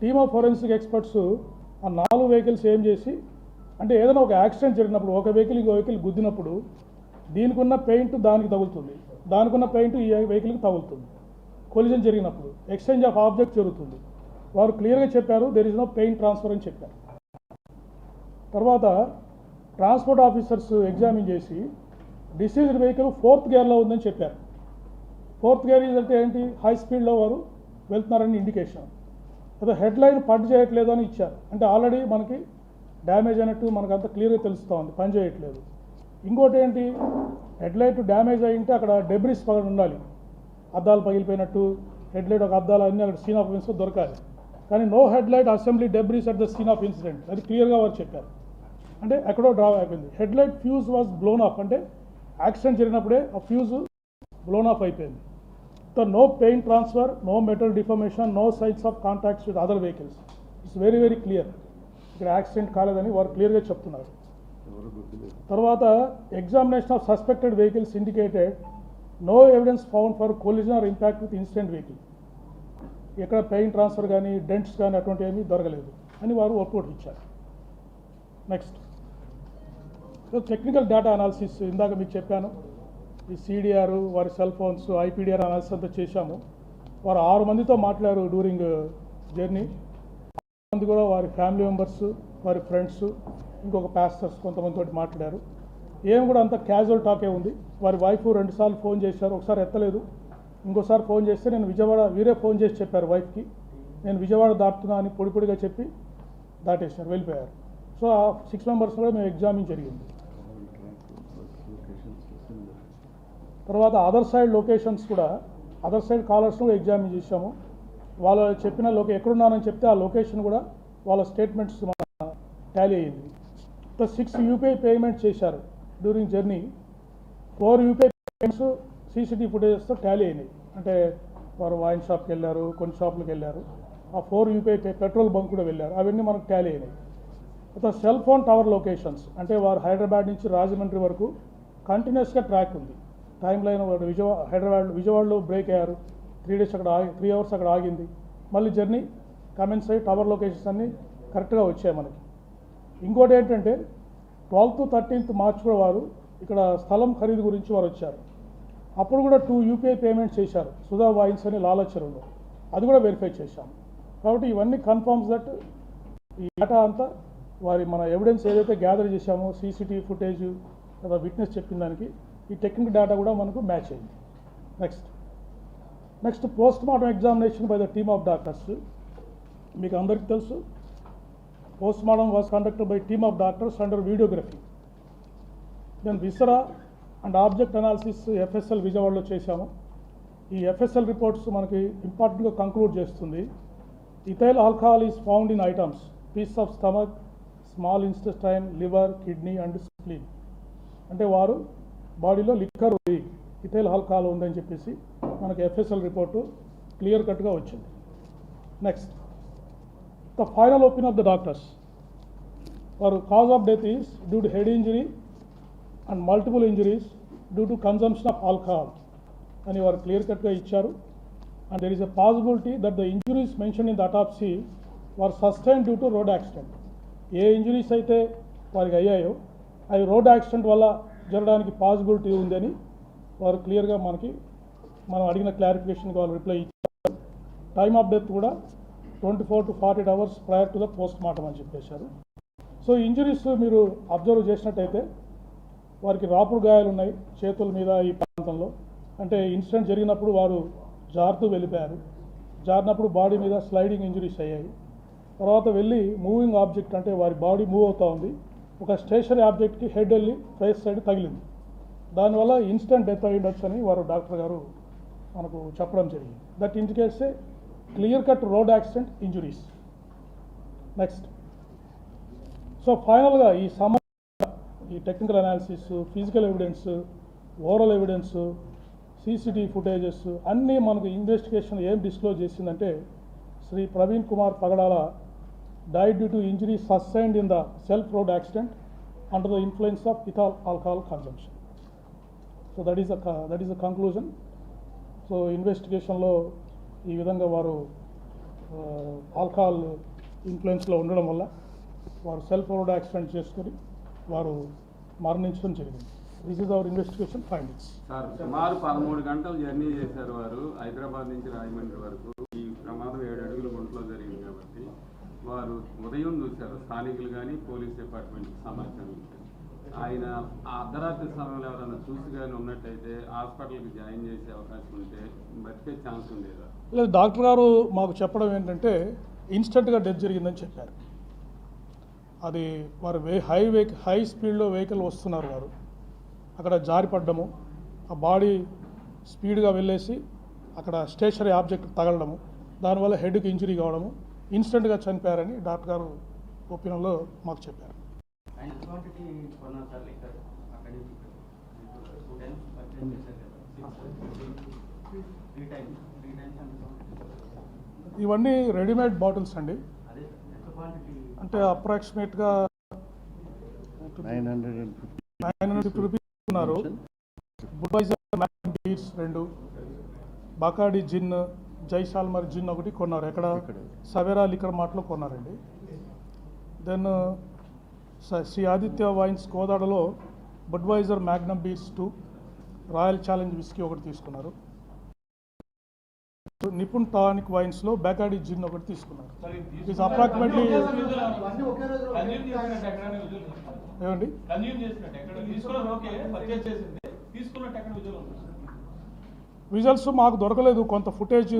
Team of forensic experts ఆ నాలుగు vehicles ఏం చేసి అంటే ఏదైనా ఒక యాక్సిడెంట్ జరిగినప్పుడు ఒక వెహికల్ ఇంకో వెహికల్ గుద్దినప్పుడు దీనికి ఉన్న పెయింట్ దానికి తగులుతుంది. దానికి ఉన్న పెయింట్ ఈ వెహికల్కి తగులుతుంది. కొలిజన్ జరిగినప్పుడు ఎక్స్చేంజ్ ఆఫ్ ఆబ్జెక్ట్ జరుగుతుంది. వారు క్లియర్గా చెప్పారు there is no paint transfer అని చెప్పారు. తర్వాత ట్రాన్స్పోర్ట్ ఆఫీసర్స్ ఎగ్జామిన్ చేసి డిసీజ్డ్ వెహికల్ ఫోర్త్ గేర్లో ఉందని చెప్పారు. ఫోర్త్ గేర్ ఈజ్ అంటే ఏంటి? హై స్పీడ్లో వారు వెళ్తున్నారని ఇండికేషన్ ఏదో హెడ్లైన్ పని చేయట్లేదు అని ఇచ్చారు. అంటే ఆల్రెడీ మనకి డ్యామేజ్ అయినట్టు మనకు అంత క్లియర్గా తెలుస్తూ ఉంది పని చేయట్లేదు. ఇంకోటి ఏంటి? హెడ్లైట్ డ్యామేజ్ అయి ఉంటే అక్కడ డెబ్రిస్ పగడి ఉండాలి. అద్దాలు పగిలిపోయినట్టు హెడ్లైట్ ఒక అద్దాలు అన్నీ అక్కడ సీన్ ఆఫ్ ఇన్సిడెంట్ దొరకాలి. కానీ no headlight assembly debris at the scene of incident అది క్లియర్గా వారు చెప్పారు. అంటే ఎక్కడో డ్రా అయిపోయింది. Headlight fuse was blown off అంటే యాక్సిడెంట్ జరిగినప్పుడే ఆ ఫ్యూజ్ బ్లోన్ ఆఫ్ అయిపోయింది. The no pain transfer no metal deformation no signs of contacts with other vehicles It's very very clear ఇక్కడ యాక్సిడెంట్ కాలేదని వారు క్లియర్గా చెప్తున్నారు. తర్వాత examination of suspected vehicles indicated no evidence found for collision or impact with incident vehicle ఎక్కడ pain transfer కానీ dents కానీ అటువంటి ఏమీ దొరకలేదు అని వారు రిపోర్ట్ ఇచ్చారు. నెక్స్ట్ టెక్నికల్ డేటా అనాలిసిస్ ఇందాక మీకు చెప్పాను. ఈ సిడిఆర్ వారి సెల్ ఫోన్స్ ఐపీడిఆర్ అనాలిసిస్ అంతా చేశాము. వారు ఆరు మందితో మాట్లాడారు డ్యూరింగ్ uh, జర్నీ మంది కూడా వారి ఫ్యామిలీ మెంబర్స్ వారి ఫ్రెండ్స్ ఇంకొక పాస్టర్స్ కొంతమందితో మాట్లాడారు. ఏం కూడా అంత క్యాజువల్ టాకే ఉంది. వారి వైఫ్ రెండుసార్లు ఫోన్ చేశారు. ఒకసారి ఎత్తలేదు. ఇంకోసారి ఫోన్ చేస్తే నేను విజయవాడ వీరే ఫోన్ చేసి చెప్పారు వైఫ్కి నేను విజయవాడ దాటుతున్నా అని పొడి పొడిగా చెప్పి దాటేశారు వెళ్ళిపోయారు. సో ఆ సిక్స్ మెంబర్స్ కూడా మేము ఎగ్జామిన్ జరిగింది. తర్వాత అదర్ సైడ్ లొకేషన్స్ కూడా అదర్ సైడ్ కాలర్స్ కూడా ఎగ్జామిన్ చేశాము. వాళ్ళు చెప్పిన లోకే ఎక్కడున్నారని చెప్తే ఆ లొకేషన్ కూడా వాళ్ళ స్టేట్మెంట్స్ మన టాలీ అయ్యింది. ప్లస్ సిక్స్ యూపీఐ పేమెంట్ చేశారు during journey four UPI payments CCTV ఫుటేజెస్తో tally అయినాయి. అంటే వారు వైన్ షాప్కి వెళ్ళారు కొన్ని షాపులకు వెళ్ళారు. ఆ ఫోర్ యూపీఐ పెట్రోల్ బంక్ కూడా వెళ్ళారు. అవన్నీ మనకు టాలీ అయినాయి. తర్వాత సెల్ ఫోన్ టవర్ లొకేషన్స్ అంటే వారు హైదరాబాద్ నుంచి రాజమండ్రి వరకు కంటిన్యూస్గా ట్రాక్ ఉంది. టైం లైన్ వాడు విజయవాడ హైదరాబాద్ విజయవాడలో బ్రేక్ అయ్యారు. త్రీ డేస్ అక్కడ ఆగి త్రీ అవర్స్ అక్కడ ఆగింది. మళ్ళీ జర్నీ కమెంట్స్ అయ్యి టవర్ లొకేషన్స్ అన్నీ కరెక్ట్గా వచ్చాయి మనకి. ఇంకోటి ఏంటంటే ట్వెల్త్ థర్టీన్త్ మార్చ్ కూడా వారు ఇక్కడ స్థలం ఖరీదు గురించి వారు వచ్చారు. అప్పుడు కూడా టూ యూపీఐ పేమెంట్స్ చేశారు. సుధా వాయిన్స్ అని లాలచెరువులో అది కూడా వెరిఫై చేశాం. కాబట్టి ఇవన్నీ కన్ఫర్మ్స్ దట్ ఈ డేటా అంతా వారి మన ఎవిడెన్స్ ఏదైతే గ్యాదర్ చేశామో సీసీటీవీ ఫుటేజ్ లేదా విట్నెస్ చెప్పిన దానికి ఈ టెక్నిక్ డేటా కూడా మనకు మ్యాచ్ అయింది. Next next post mortem examination by the team of doctors మీకు అందరికీ తెలుసు. Post mortem was conducted by team of doctors under videography then viscera and object analysis FSL విజయవాడలో చేశాము. ఈ ఎఫ్ఎస్ఎల్ రిపోర్ట్స్ మనకి ఇంపార్టెంట్గా కంక్లూడ్ చేస్తుంది. Ethyl alcohol is found in items piece of stomach small intestine liver kidney and spleen అంటే వారు బాడీలో liquor ఉంది ఇథైల్ ఆల్కహాల్ ఉందని చెప్పేసి మనకి ఎఫ్ఎస్ఎల్ రిపోర్టు క్లియర్ కట్గా వచ్చింది. Next the final opinion of the doctors వారు cause of death is due to head injury and multiple injuries due to consumption of alcohol అని వారు క్లియర్ కట్గా ఇచ్చారు. And there is a possibility that the injuries mention in the autopsy were sustain due to road accident A injuries అయితే వారికి అయ్యాయో అవి road accident వల్ల జరగడానికి పాసిబిలిటీ ఉందని వారు క్లియర్గా మనకి మనం అడిగిన క్లారిఫికేషన్కి వాళ్ళు రిప్లై ఇచ్చారు. టైమ్ ఆఫ్ డెత్ కూడా twenty four to forty eight hours prior to the post mortem అని చెప్పేశారు. సో ఇంజరీస్ మీరు అబ్జర్వ్ చేసినట్టయితే వారికి రాపుడు గాయాలు ఉన్నాయి చేతుల మీద ఈ ప్రాంతంలో. అంటే ఇన్సిడెంట్ జరిగినప్పుడు వారు జారుతూ వెళ్ళిపోయారు. జారినప్పుడు బాడీ మీద స్లైడింగ్ ఇంజరీస్ అయ్యాయి. తర్వాత వెళ్ళి మూవింగ్ ఆబ్జెక్ట్ అంటే వారి బాడీ మూవ్ అవుతూ ఉంది. ఒక స్టేషనరీ ఆబ్జెక్ట్కి హెడ్ వెళ్ళి ఫేస్ సైడ్ తగిలింది. దానివల్ల ఇన్స్టెంట్ డెత్ అయి ఉండొచ్చు అని వారు డాక్టర్ గారు మనకు చెప్పడం జరిగింది. That indicates a clear cut road accident injuries next so ఫైనల్గా ఈ సమ ఈ technical analysis physical evidence overall evidence CCTV footages అన్నీ మనకు ఇన్వెస్టిగేషన్ ఏం డిస్క్లోజ్ చేసిందంటే Shri Praveen Kumar Pagadala died due to injury sustained in the self road accident under the influence of ethyl alcohol consumption so that is that is the conclusion so ఇన్వెస్టిగేషన్లో ఈ విధంగా వారు alcohol ఇన్ఫ్లుయెన్స్లో ఉండడం వల్ల వారు self road accident చేసుకొని వారు మరణించడం జరిగింది. This is our investigation findings sir సుమారు పదమూడు గంటలు జర్నీ చేశారు వారు హైదరాబాద్ నుంచి రాజమండ్రి వరకు. ఈ ప్రమాదం ఏడు అడుగుల గుంటలో జరిగింది కాబట్టి వారు ఉదయం చూశారు. స్థానికులు కానీ పోలీస్ డిపార్ట్మెంట్కి సమాచారం ఇచ్చారు. ఆయన ఆ అర్ధరాత్రి సమయంలో ఎవరైనా చూసి కానీ ఉన్నట్టయితే హాస్పిటల్కి జాయిన్ చేసే అవకాశం ఉంటే బతికే ఛాన్స్ ఉండేదా లేదు డాక్టర్ గారు మాకు చెప్పడం ఏంటంటే ఇన్స్టెంట్గా డెత్ జరిగిందని చెప్పారు. అది వారు వే హై వెహి హై స్పీడ్లో వెహికల్ వస్తున్నారు వారు. అక్కడ జారిపడ్డము ఆ బాడీ స్పీడ్గా వెళ్ళేసి అక్కడ స్టేషనరీ ఆబ్జెక్ట్ తగలడము దానివల్ల హెడ్కి ఇంజరీ కావడము ఇన్స్టెంట్గా చనిపోయారని డాక్టర్ గారు ఒపీనియన్లో మాకు చెప్పారు. ఇవన్నీ రెడీమేడ్ బాటిల్స్ అండి. అంటే అప్రాక్సిమేట్గా nine hundred and fifty nine hundred fifty rupees ఉన్నారు బుడ్వైజర్ బీర్స్ రెండు బకాడి జిన్ జైసాల్మర్ జిన్ ఒకటి కొన్నారు. ఎక్కడ. సవేరా లిక్కర్ మార్ట్లో కొన్నారండి. Then Shri Aditya wines కోదాడలో Budweiser magnum beers two royal challenge whisky ఒకటి తీసుకున్నారు. నిపుణ్ టానిక్ వైన్స్లో బెకాడి జిన్ ఒకటి తీసుకున్నారు. ఇట్స్ అప్రాక్సిమేట్లీ ఏమండి? విజువల్స్ మాకు దొరకలేదు. కొంత ఫుటేజ్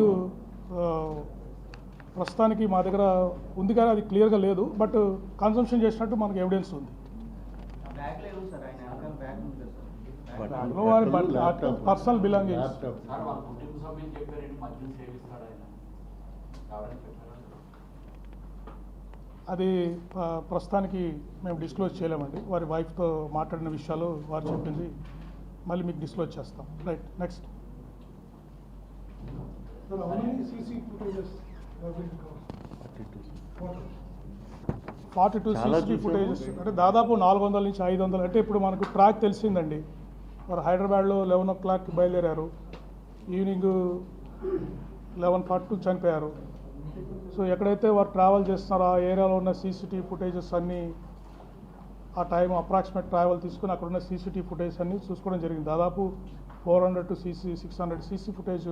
ప్రస్తుతానికి మా దగ్గర ఉంది కానీ అది క్లియర్గా లేదు. బట్ కన్సంప్షన్ చేసినట్టు మనకు ఎవిడెన్స్ ఉంది. పర్సనల్ చెప్పారా అది ప్రస్తుతానికి మేము డిస్క్లోజ్ చేయలేమండి. వారి వైఫ్తో మాట్లాడిన విషయాలు వారు చెప్పింది. మళ్ళీ మీకు డిస్క్లోజ్ చేస్తాం. Right next forty two CC. Footages అంటే దాదాపు నాలుగు వందల నుంచి ఐదు వందలు అంటే ఇప్పుడు మనకు ట్రాక్ తెలిసిందండి. వారు హైదరాబాద్లో లెవెన్ ఓ క్లాక్కి బయలుదేరారు. ఈవినింగ్ లెవెన్ ఫార్టీ టూ చనిపోయారు. సో ఎక్కడైతే వారు ట్రావెల్ చేస్తున్నారో ఆ ఏరియాలో ఉన్న సీసీటీవీ ఫుటేజెస్ అన్నీ ఆ టైం అప్రాక్సిమేట్ ట్రావెల్ తీసుకుని అక్కడ ఉన్న సీసీటీవీ ఫుటేజ్ అన్నీ చూసుకోవడం జరిగింది. దాదాపు four hundred to CC six hundred CC footage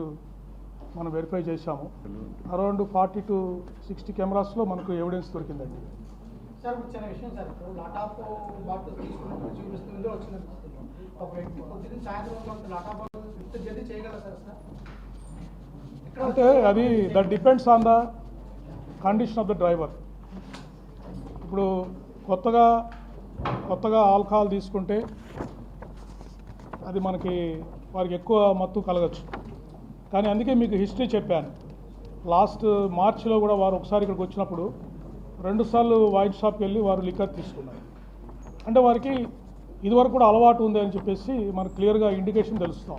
మనం వెరిఫై చేశాము. అరౌండ్ ఫార్టీ టు సిక్స్టీ కెమెరాస్లో మనకు ఎవిడెన్స్ దొరికిందండి. సార్ ఇప్పుడు చిన్న విషయం సార్. ఇప్పుడు లాటాప్ బాటిల్ తీసుకున్నప్పుడు చూపిస్తుంది వచ్చింది ఒక వ్యక్తి పొద్దున్న సాయంత్రం లాటాప్ బాటిల్ లిఫ్ట్ జర్నీ చేయగలరా సార్ సార్ ఇక్కడ అంటే అది that depends on the condition of the driver ఇప్పుడు కొత్తగా కొత్తగా ఆల్కహాల్ తీసుకుంటే అది మనకి వారికి ఎక్కువ మత్తు కలగచ్చు. కానీ అందుకే మీకు హిస్టరీ చెప్పాను. లాస్ట్ మార్చిలో కూడా వారు ఒకసారి ఇక్కడికి వచ్చినప్పుడు రెండుసార్లు వైన్ షాప్కి వెళ్ళి వారు లిక్కర్ తీసుకున్నారు. అంటే వారికి ఇదివరకు కూడా అలవాటు ఉంది అని చెప్పేసి మనకు క్లియర్గా ఇండికేషన్ తెలుస్తాం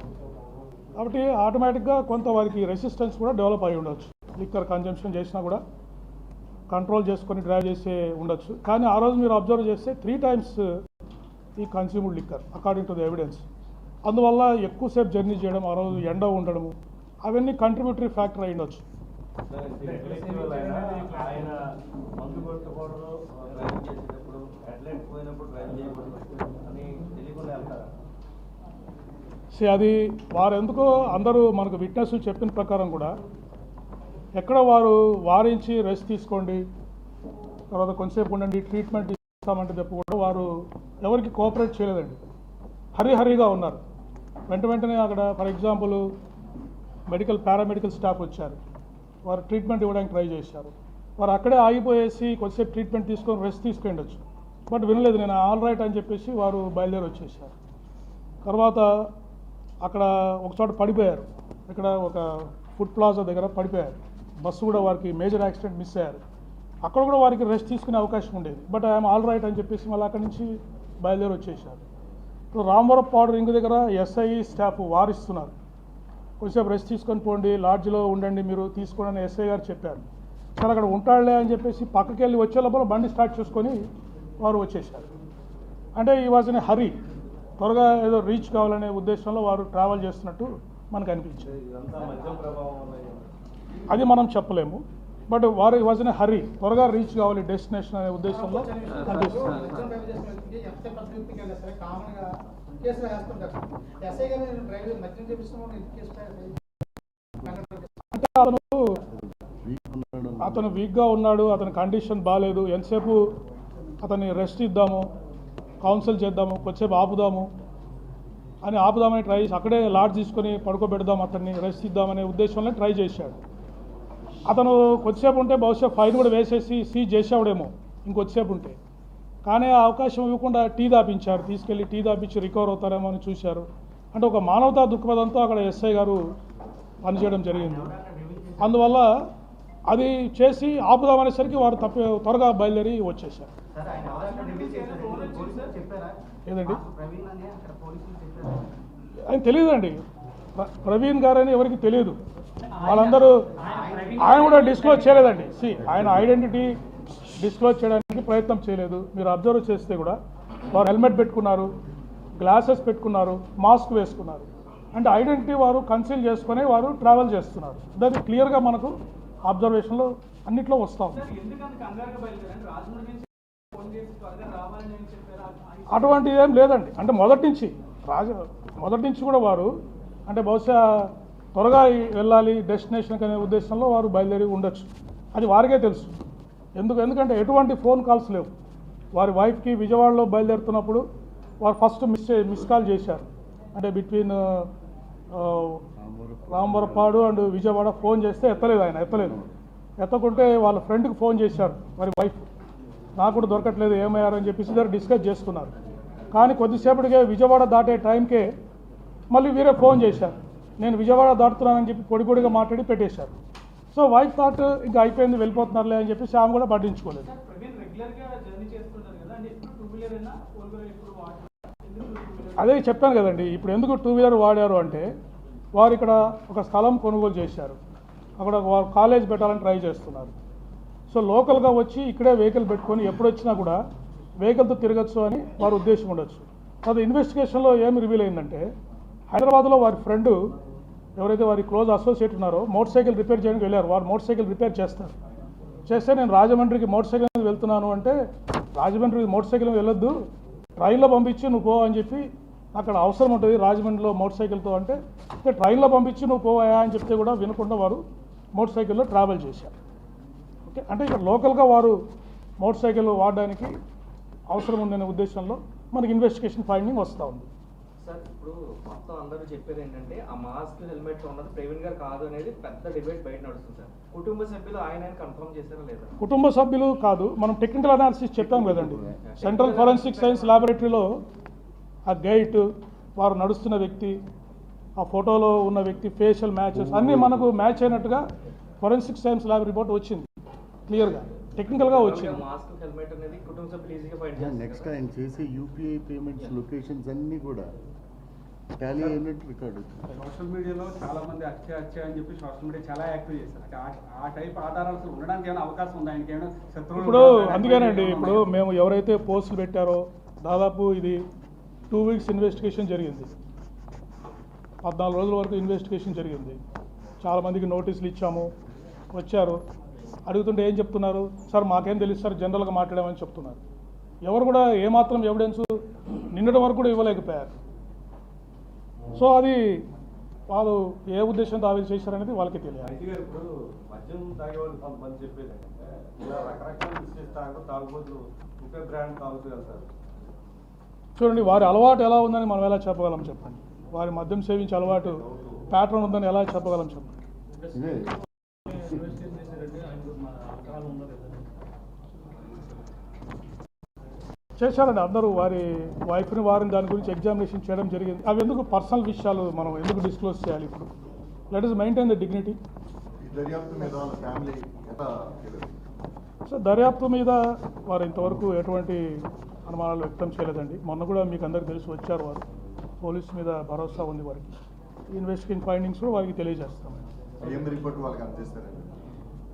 కాబట్టి ఆటోమేటిక్గా కొంత వారికి రెసిస్టెన్స్ కూడా డెవలప్ అయి ఉండొచ్చు. లిక్కర్ కన్జంప్షన్ చేసినా కూడా కంట్రోల్ చేసుకొని డ్రైవ్ చేసే ఉండొచ్చు. కానీ ఆ రోజు మీరు అబ్జర్వ్ చేస్తే త్రీ టైమ్స్ ఈ consumed liquor according to the evidence అందువల్ల ఎక్కువసేపు జర్నీ చేయడం ఆ రోజు ఎండ ఉండడము అవన్నీ కంట్రిబ్యూటరీ ఫ్యాక్టర్ అయి ఉండొచ్చు. సో అది వారు ఎందుకో అందరూ మనకు విట్నెస్ చెప్పిన ప్రకారం కూడా ఎక్కడ వారు వారించి రెస్ట్ తీసుకోండి తర్వాత కొంతసేపు ఉండండి ట్రీట్మెంట్ ఇస్తామంటే తప్ప కూడా వారు ఎవరికి కోఆపరేట్ చేయలేదండి. హరి హరిగా ఉన్నారు. వెంట వెంటనే అక్కడ for example medical paramedical staff వచ్చారు. వారు ట్రీట్మెంట్ ఇవ్వడానికి ట్రై చేశారు. వారు అక్కడే ఆగిపోయేసి కొద్దిసేపు ట్రీట్మెంట్ తీసుకొని రెస్ట్ తీసుకెళ్ళొచ్చు. బట్ వినలేదు నేను ఆల్ రైట్ అని చెప్పేసి వారు బయలుదేరి వచ్చేసారు. తర్వాత అక్కడ ఒకచోట పడిపోయారు. ఇక్కడ ఒక ఫుడ్ ప్లాజా దగ్గర పడిపోయారు. బస్సు కూడా వారికి మేజర్ యాక్సిడెంట్ మిస్ అయ్యారు. అక్కడ కూడా వారికి రెస్ట్ తీసుకునే అవకాశం ఉండేది. బట్ ఐఎమ్ ఆల్ రైట్ అని చెప్పేసి మళ్ళీ అక్కడి నుంచి బయలుదేరి వచ్చేసారు. ఇప్పుడు రామవరం పౌడర్ రింగ్ దగ్గర ఎస్ఐ స్టాఫ్ వారిస్తున్నారు. కొంచెంసేపు రెస్ట్ తీసుకొని పోండి లాడ్జ్లో ఉండండి మీరు తీసుకోండి అని ఎస్ఐ గారు చెప్పారు. సరే అక్కడ ఉంటాడులే అని చెప్పేసి పక్కకి వెళ్ళి వచ్చే లోపల బండి స్టార్ట్ చేసుకొని వారు వచ్చేసారు అంటే ఈ వాజ్ ఇన్ హరీ త్వరగా ఏదో రీచ్ కావాలనే ఉద్దేశంలో వారు ట్రావెల్ చేస్తున్నట్టు మనకు అనిపించింది. అది మనం చెప్పలేము. బట్ వారు వాజ్ ఇన్ హరీ. త్వరగా రీచ్ కావాలి డెస్టినేషన్ అనే ఉద్దేశంలో. అతను అతను వీక్గా ఉన్నాడు అతని కండిషన్ బాగాలేదు ఎంతసేపు అతన్ని రెస్ట్ ఇద్దాము కౌన్సిల్ చేద్దాము కొద్దిసేపు ఆపుదాము అని ఆపుదామని ట్రై చేసి అక్కడే లాడ్ తీసుకొని పడుకోబెడదాం అతన్ని రెస్ట్ ఇద్దామనే ఉద్దేశంలో ట్రై చేశాడు. అతను కొద్దిసేపు ఉంటే బహుశా ఫైన్ కూడా వేసేసి సీజ్ చేసేవాడేమో ఇంకొద్దిసేపు ఉంటే. కానీ ఆ అవకాశం ఇవ్వకుండా టీ దాపించారు తీసుకెళ్ళి టీ దాపించి రికవర్ అవుతారేమో అని చూశారు. అంటే ఒక మానవతా దృక్పథంతో అక్కడ ఎస్ఐ గారు పనిచేయడం జరిగింది. అందువల్ల అది చేసి ఆపుదామనేసరికి వారు తప్ప త్వరగా బయలుదేరి వచ్చేసారు ఏదండి? ప్రవీణ్ అని అక్కడ పోలీసులు చెప్పారా? ఆయన తెలియదండి. ప్ర- ప్రవీణ్ గారని ఎవరికి తెలియదు. వాళ్ళందరూ ఆయన కూడా డిస్క్లోజ్ చేయలేదండి. సి ఆయన ఐడెంటిటీ డిస్క్లోజ్ చేయడానికి ప్రయత్నం చేయలేదు. మీరు అబ్జర్వ్ చేస్తే కూడా వారు హెల్మెట్ పెట్టుకున్నారు గ్లాసెస్ పెట్టుకున్నారు మాస్క్ వేసుకున్నారు. అంటే ఐడెంటిటీ వారు కన్సీల్ చేసుకొని వారు ట్రావెల్ చేస్తున్నారు. అది క్లియర్గా మనకు అబ్జర్వేషన్లో అన్నిట్లో వస్తాం అటువంటిది ఏం లేదండి. అంటే మొదటి నుంచి రాజ మొదటి నుంచి కూడా వారు అంటే బహుశా త్వరగా వెళ్ళాలి డెస్టినేషన్కి అనే ఉద్దేశంలో వారు బయలుదేరి ఉండొచ్చు. అది వారికే తెలుసు. ఎందుకు ఎందుకంటే ఎటువంటి ఫోన్ కాల్స్ లేవు. వారి వైఫ్కి విజయవాడలో బయలుదేరుతున్నప్పుడు వారు ఫస్ట్ మిస్ మిస్ కాల్ చేశారు. అంటే between Rambarapadu and Vijayawada phone చేస్తే ఎత్తలేదు ఆయన ఎత్తలేదు. ఎత్తకుంటే వాళ్ళ ఫ్రెండ్కి ఫోన్ చేశారు వారి వైఫ్. నాకు కూడా దొరకట్లేదు ఏమయ్యారని చెప్పేసి ఇద్దరు డిస్కస్ చేసుకున్నారు కానీ కొద్దిసేపటికే విజయవాడ దాటే టైంకే మళ్ళీ వీరే ఫోన్ చేశారు. నేను విజయవాడ దాటుతున్నానని చెప్పి పొడి పొడిగా మాట్లాడి పెట్టేశారు. సో వైఫ్ థాట్ ఇంకా అయిపోయింది వెళ్ళిపోతున్నారులే అని చెప్పేసి ఆమె కూడా పట్టించుకోలేదు. అదే చెప్పాను కదండి ఇప్పుడు ఎందుకు టూ వీలర్ వాడారు అంటే వారు ఇక్కడ ఒక స్థలం కొనుగోలు చేశారు. అక్కడ వారు కాలేజ్ పెట్టాలని ట్రై చేస్తున్నారు. సో లోకల్గా వచ్చి ఇక్కడే వెహికల్ పెట్టుకొని ఎప్పుడు వచ్చినా కూడా వెహికల్తో తిరగచ్చు అని వారి ఉద్దేశం ఉండొచ్చు. అది ఇన్వెస్టిగేషన్లో ఏమి రివీల్ అయిందంటే హైదరాబాద్లో వారి ఫ్రెండ్ ఎవరైతే వారి క్లోజ్ అసోసియేట్ ఉన్నారో మోటార్ సైకిల్ రిపేర్ చేయడానికి వెళ్ళారు. వారు మోటార్ సైకిల్ రిపేర్ చేస్తారు. చేస్తే నేను రాజమండ్రికి మోటార్ సైకిల్ మీద వెళ్తున్నాను అంటే రాజమండ్రికి మోటార్ సైకిల్ మీద వెళ్ళొద్దు. ట్రైన్లో పంపించి నువ్వు పో అని చెప్పి అక్కడ అవసరం ఉంటుంది రాజమండ్రిలో మోటార్ సైకిల్తో అంటే ట్రైన్లో పంపించి నువ్వు పోవాయా అని చెప్తే కూడా వినకుండా వారు మోటార్ సైకిల్లో ట్రావెల్ చేశారు. ఓకే? అంటే ఇక్కడ లోకల్గా వారు మోటార్ సైకిల్ వాడడానికి అవసరం ఉందనే ఉద్దేశంలో మనకి ఇన్వెస్టిగేషన్ ఫైండింగ్ వస్తూ ఉంది. సార్ ఇప్పుడు మొత్తం అందరూ చెప్పేది ఏంటంటే ఆ మాస్క్ హెల్మెట్ ఉన్నది ప్రవీణ్ గారు కాదు అనేది పెద్ద డిబేట్ బయట నడుస్తుంది సార్. కుటుంబ సభ్యులు ఆయన ఆయన కన్ఫర్మ్ చేశారా లేదా? కుటుంబ సభ్యులు కాదు మనం టెక్నికల్ అనాలిసిస్ చెప్పాం కదండి. సెంట్రల్ ఫోరెన్సిక్ సైన్స్ ల్యాబొరేటరీలో ఆ గైట్ వారు నడుస్తున్న వ్యక్తి ఆ ఫోటోలో ఉన్న వ్యక్తి ఫేషియల్ మ్యాచెస్ అన్నీ మనకు మ్యాచ్ అయినట్టుగా ఫోరెన్సిక్ సైన్స్ ల్యాబ్ రిపోర్ట్ వచ్చింది. క్లియర్గా టెక్నికల్గా వచ్చింది. మాస్క్ హెల్మెట్ అనేది కుటుంబ సభ్యులు ఈజీగా ఫైండ్ నెక్స్ట్ ఆయన చేసే యూపీఐ పేమెంట్స్ లొకేషన్స్ అన్నీ కూడా టాలీ అయినట్టు రికార్డ్ సోషల్ మీడియాలో చాలా మంది హత్య హత్య అని చెప్పి సోషల్ మీడియా చాలా యాక్టివ్ చేశారు. అంటే ఆ- ఆ టైప్ ఆధారాలు ఉండడానికి ఏమైనా అవకాశం ఉందా? ఆయనకి ఏమైనా శత్రువులు ఇప్పుడు? అందుకేనండి ఇప్పుడు మేము ఎవరైతే పోస్టులు పెట్టారో దాదాపు ఇది టూ వీక్స్ ఇన్వెస్టిగేషన్ జరిగింది. పద్నాలుగు రోజుల వరకు ఇన్వెస్టిగేషన్ జరిగింది. చాలామందికి నోటీసులు ఇచ్చాము వచ్చారు. అడుగుతుంటే ఏం చెప్తున్నారు? సార్ మాకేం తెలుసు సార్ జనరల్గా మాట్లాడామని చెప్తున్నారు. ఎవరు కూడా ఏమాత్రం ఎవిడెన్స్ నిన్నటి వరకు కూడా ఇవ్వలేకపోయారు. సో అది వాళ్ళు ఏ ఉద్దేశంతో ఆవిడ చేశారనేది వాళ్ళకి తెలియాలి. వెళ్తారు. చూడండి వారి అలవాటు ఎలా ఉందని మనం ఎలా చెప్పగలం చెప్పండి? వారి మద్యం సేవించే అలవాటు ప్యాటర్న్ ఉందని ఎలా చెప్పగలం చెప్పండి ఇదే చేశారండి అందరూ వారి వైఫ్ని వారిని దాని గురించి ఎగ్జామినేషన్ చేయడం జరిగింది. అవి ఎందుకు పర్సనల్ విషయాలు మనం ఎందుకు డిస్క్లోజ్ చేయాలి ఇప్పుడు? Let us maintain the dignity so దర్యాప్తు మీద వారు ఇంతవరకు ఎటువంటి అనుమానాలు వ్యక్తం చేయలేదండి. మొన్న కూడా మీకు అందరికీ తెలిసి వచ్చారు వారు. పోలీస్ మీద భరోసా ఉంది వారికి. ఇన్వెస్టిగేషన్ ఫైండింగ్స్ కూడా వారికి తెలియజేస్తామండి. రిపోర్ట్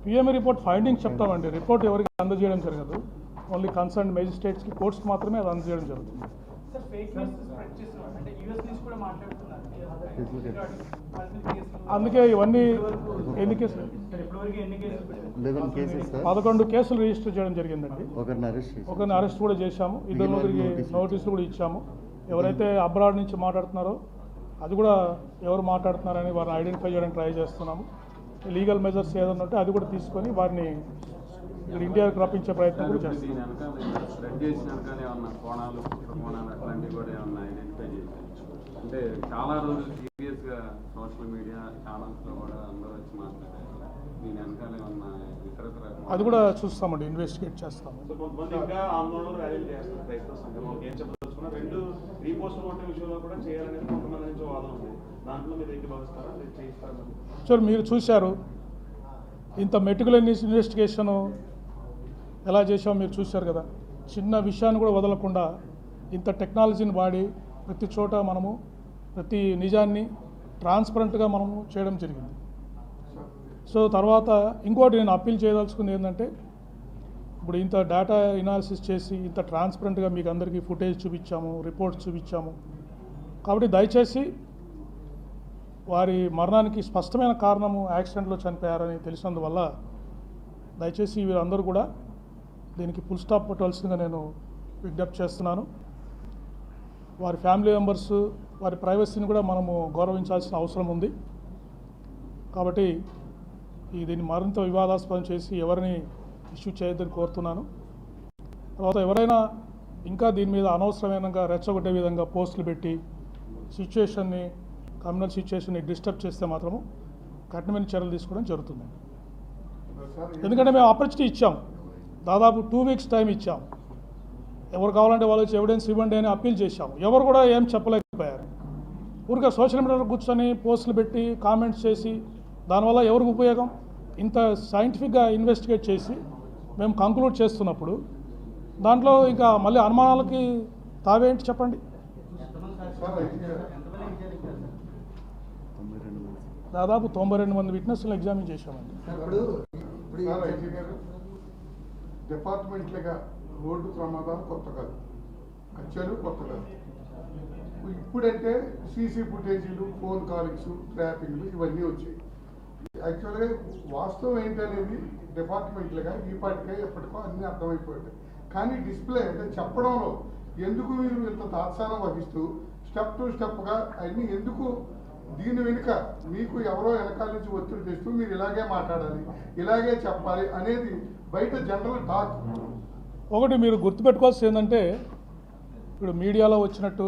పిఎంఈ రిపోర్ట్ ఫైండింగ్స్ చెప్తామండి. రిపోర్ట్ ఎవరికి అందజేయడం జరగదు. ఓన్లీ కన్సర్న్ మేజిస్ట్రేట్స్కి కోర్ట్స్కి మాత్రమే అది అందజేయడం జరుగుతుంది. అందుకే ఇవన్నీ ఎన్ని కేసులు? పదకొండు కేసులు రిజిస్టర్ చేయడం జరిగిందండి. ఒకరిని అరెస్ట్ కూడా చేశాము. ఇద్దరు ముగ్గురికి నోటీసులు కూడా ఇచ్చాము. ఎవరైతే అబ్రాడ్ నుంచి మాట్లాడుతున్నారో అది కూడా ఎవరు మాట్లాడుతున్నారని వారిని ఐడెంటిఫై చేయడానికి ట్రై చేస్తున్నాము. లీగల్ మెజర్స్ ఏదైనా ఉంటే అది కూడా తీసుకొని వారిని ఇక్కడ ఇండియాకి రప్పించే ప్రయత్నం కూడా చేస్తాం అంటే చాలా రోజులు సీరియస్గా సోషల్ మీడియా ఛానల్స్లో కూడా అందరూ వచ్చి మాట్లాడారు? దీని వెనకాల ఏమన్నా ఇతరత్ర అది కూడా చూస్తామండి ఇన్వెస్టిగేట్ చేస్తాము. సో కొంతమంది ఇంకా ఆందోళనలు ర్యాలీలు చేస్తారు క్రైస్తవ సంఘం. వాళ్ళకి ఏం చెప్పదలుచుకున్నా రెండు రీపోస్ట్ వంటి విషయంలో కూడా చేయాలనేది కొంతమంది నుంచి వాదన ఉంది. దాంట్లో మీరు ఏంటి భావిస్తారా? మీరు? చేయిస్తారా చూశారు ఇంత మెటికల్ ఇన్వెస్టిగేషన్ ఎలా చేసామో మీరు చూశారు కదా. చిన్న విషయాన్ని కూడా వదలకుండా ఇంత టెక్నాలజీని వాడి ప్రతి చోట మనము ప్రతి నిజాన్ని ట్రాన్స్పరెంట్గా మనము చేయడం జరిగింది. సో తర్వాత ఇంకోటి నేను అప్పీల్ చేయదలుచుకుంది ఏంటంటే ఇప్పుడు ఇంత డేటా ఎనాలిసిస్ చేసి ఇంత ట్రాన్స్పరెంట్గా మీకు అందరికీ ఫుటేజ్ చూపించాము రిపోర్ట్స్ చూపించాము. కాబట్టి దయచేసి వారి మరణానికి స్పష్టమైన కారణము యాక్సిడెంట్లో చనిపోయారని తెలిసినందువల్ల దయచేసి వీరందరూ కూడా దీనికి ఫుల్ స్టాప్ పెట్టవలసిందిగా నేను విజ్ఞప్తి చేస్తున్నాను. వారి ఫ్యామిలీ మెంబర్స్ వారి ప్రైవసీని కూడా మనము గౌరవించాల్సిన అవసరం ఉంది. కాబట్టి ఈ దీన్ని మరింత వివాదాస్పదం చేసి ఎవరిని ఇష్యూ చేయొద్దని కోరుతున్నాను. తర్వాత ఎవరైనా ఇంకా దీని మీద అనవసరమైనగా రెచ్చగొట్టే విధంగా పోస్టులు పెట్టి సిచ్యుయేషన్ని కమ్యూనల్ సిచ్యుయేషన్ని డిస్టర్బ్ చేస్తే మాత్రము కఠినమైన చర్యలు తీసుకోవడం జరుగుతుంది. ఎందుకంటే మేము ఆపర్చునిటీ ఇచ్చాం. దాదాపు టూ వీక్స్ టైం ఇచ్చాం. ఎవరు కావాలంటే వాళ్ళు వచ్చి ఎవిడెన్స్ ఇవ్వండి అని అప్పీల్ చేశాం. ఎవరు కూడా ఏం చెప్పలేకపోయారు. ఊరికే సోషల్ మీడియాలో కూర్చొని పోస్టులు పెట్టి కామెంట్స్ చేసి దానివల్ల ఎవరికి ఉపయోగం? ఇంత సైంటిఫిక్గా ఇన్వెస్టిగేట్ చేసి మేము కంక్లూడ్ చేస్తున్నప్పుడు దాంట్లో ఇంకా మళ్ళీ అనుమానాలకి తావేంటి చెప్పండి? దాదాపు తొంభై రెండు మంది విట్నెస్లు ఎగ్జామిన్ చేశామండి ఇప్పుడు ఇప్పుడు సార్ ఐజీ గారు డిపార్ట్మెంట్లుగా రోడ్డు ప్రమాదాలు కొత్త కాదు. హత్యలు కొత్త కాదు. ఇప్పుడంటే సీసీ ఫుటేజీలు ఫోన్ కాలింగ్స్ ట్రాపింగ్లు ఇవన్నీ వచ్చాయి. యాక్చువల్గా వాస్తవం ఏంటనేది డిపార్ట్మెంట్లుగా ఈ ఎప్పటికో అన్నీ అర్థమైపోయాయి. కానీ డిస్ప్లే అంటే చెప్పడంలో ఎందుకు మీరు ఇంత తాత్సారం వహిస్తూ స్టెప్ టు స్టెప్గా అన్నీ ఎందుకు దీని వెనుక మీకు ఎవరో వెనకాల నుంచి ఒత్తిడి తెస్తూ మీరు ఇలాగే మాట్లాడాలి ఇలాగే చెప్పాలి అనేది బయట జనరల్ టాక్. ఒకటి మీరు గుర్తుపెట్టుకోవాల్సి ఏంటంటే ఇప్పుడు మీడియాలో వచ్చినట్టు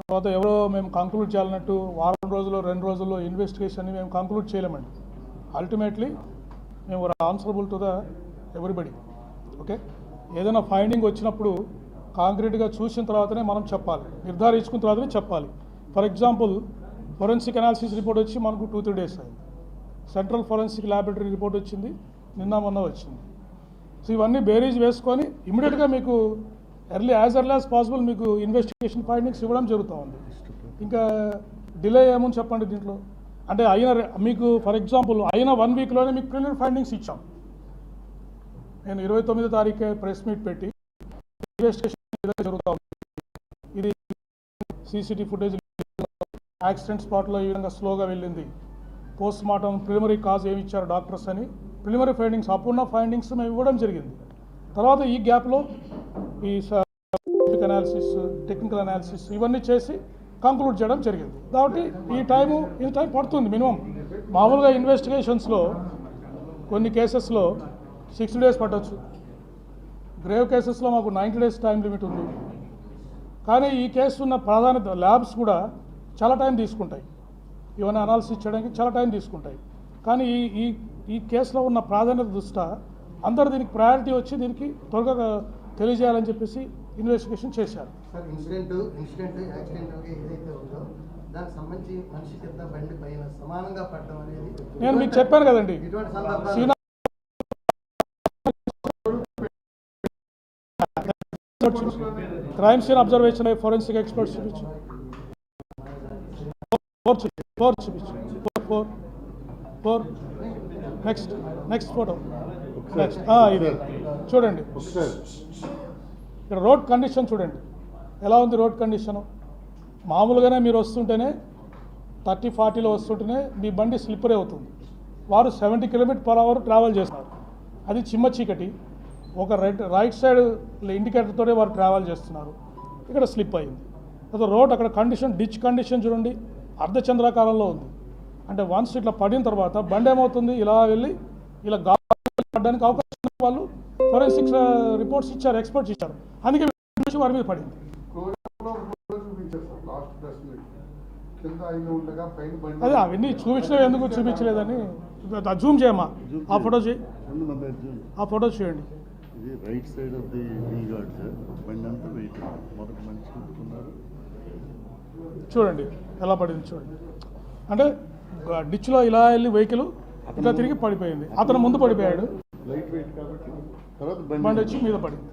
తర్వాత ఎవరో మేము కంక్లూడ్ చేయాలన్నట్టు వారం రోజుల్లో రెండు రోజుల్లో ఇన్వెస్టిగేషన్ మేము కంక్లూడ్ చేయలేమండి. అల్టిమేట్లీ మేము answerable to the everybody okay ఏదైనా ఫైండింగ్ వచ్చినప్పుడు కాంక్రీట్గా చూసిన తర్వాతనే మనం చెప్పాలి నిర్ధారించుకున్న తర్వాతనే చెప్పాలి. For example forensic analysis report వచ్చి మనకు టూ త్రీ డేస్ అయింది. సెంట్రల్ ఫొరెన్సిక్ ల్యాబొరేటరీ రిపోర్ట్ వచ్చింది నిన్న మొన్న వచ్చింది. సో ఇవన్నీ బేరీజ్ వేసుకొని ఇమీడియట్గా మీకు early as early as possible మీకు ఇన్వెస్టిగేషన్ ఫైండింగ్స్ ఇవ్వడం జరుగుతూ ఉంది. ఇంకా డిలే ఏముంది చెప్పండి దీంట్లో? అంటే అయిన మీకు ఫర్ ఎగ్జాంపుల్ అయిన వన్ వీక్లోనే మీకు ప్రిలిమినరీ ఫైండింగ్స్ ఇచ్చాం. నేను ఇరవై తొమ్మిదో తారీఖే ప్రెస్ మీట్ పెట్టి ఇన్వెస్టిగేషన్ జరుగుతూ ఉంది. ఇది సీసీటీ ఫుటేజ్ యాక్సిడెంట్ స్పాట్లో ఈ విధంగా స్లోగా వెళ్ళింది. పోస్ట్ మార్టం ప్రిలిమరీ కాజ్ ఏమి ఇచ్చారు డాక్టర్స్ అని. ప్రిలిమరీ ఫైండింగ్స్ అప్పుడున్న ఫైండింగ్స్ మేము ఇవ్వడం జరిగింది. తర్వాత ఈ గ్యాప్లో ఈ అనాలిసిస్ టెక్నికల్ అనాలిసిస్ ఇవన్నీ చేసి కంక్లూడ్ చేయడం జరిగింది. కాబట్టి ఈ టైము ఈ టైం పడుతుంది మినిమం. మామూలుగా ఇన్వెస్టిగేషన్స్లో కొన్ని కేసెస్లో సిక్స్టీ డేస్ పట్టవచ్చు గ్రేవ్ కేసెస్లో మాకు నైంటీ డేస్ టైం లిమిట్ ఉంది. కానీ ఈ కేసు ఉన్న ప్రాధాన్యత ల్యాబ్స్ కూడా చాలా టైం తీసుకుంటాయి. ఇవన్నీ అనాలిసిస్ చేయడానికి చాలా టైం తీసుకుంటాయి. కానీ ఈ ఈ ఈ కేసులో ఉన్న ప్రాధాన్యత దృష్ట్యా అందరు దీనికి ప్రయారిటీ వచ్చి దీనికి త్వరగా తెలియజేయాలని చెప్పేసి ఇన్వెస్టిగేషన్ చేశారు. ఇన్సిడెంట్ ఇన్సిడెంట్ యాక్సిడెంట్ ఏదైతే ఉందో నేను మీకు చెప్పాను కదండి. Crime scene observation forensic experts చూపించు ఫోర్ చూపించు ఫోర్ చూపించు four four four next next photo next ఇది. చూడండి. ఇక్కడ రోడ్ కండిషన్ చూడండి. ఎలా ఉంది రోడ్ కండిషను మామూలుగానే మీరు వస్తుంటేనే థర్టీ ఫార్టీలో వస్తుంటేనే మీ బండి స్లిప్పరే అవుతుంది. వారు seventy kilometre per hour travel చేస్తున్నారు అది చిమ్మ చీకటి. ఒక రైట్ రైట్ సైడ్ ఇండికేటర్తోనే వారు ట్రావెల్ చేస్తున్నారు. ఇక్కడ స్లిప్ అయింది. అదే రోడ్ అక్కడ కండిషన్ డిచ్ కండిషన్ చూడండి. అర్ధచంద్రాకారంలో ఉంది. అంటే వన్స్ ఇట్లా పడిన తర్వాత బండి ఏమవుతుంది? ఇలా వెళ్ళి ఇలా గాలి పడడానికి అవకాశం వాళ్ళు ఫోరెన్సిక్స్ రిపోర్ట్స్ ఇచ్చారు ఎక్స్పర్ట్స్ ఇచ్చారు. అందుకే వారి మీద పడింది. అదే అవన్నీ చూపించడం ఎందుకు చూపించలేదని జూమ్ చేయమ్మా. ఆ ఫోటో చేయి. ఆ ఫోటో చేయండి. రైట్ సైడ్ ఆఫ్ ది టీ గార్డ్ సార్ బండి అంతా వెయిట్. మొదటి మనిషి చూడండి ఎలా పడింది చూడండి. అంటే డిచ్లో ఇలా వెళ్ళి వెహికల్ ఇట్లా తిరిగి పడిపోయింది. అతను ముందు పడిపోయాడు. లైట్ వెయిట్ కాబట్టి తర్వాత బండి బండి వచ్చి మీద పడింది.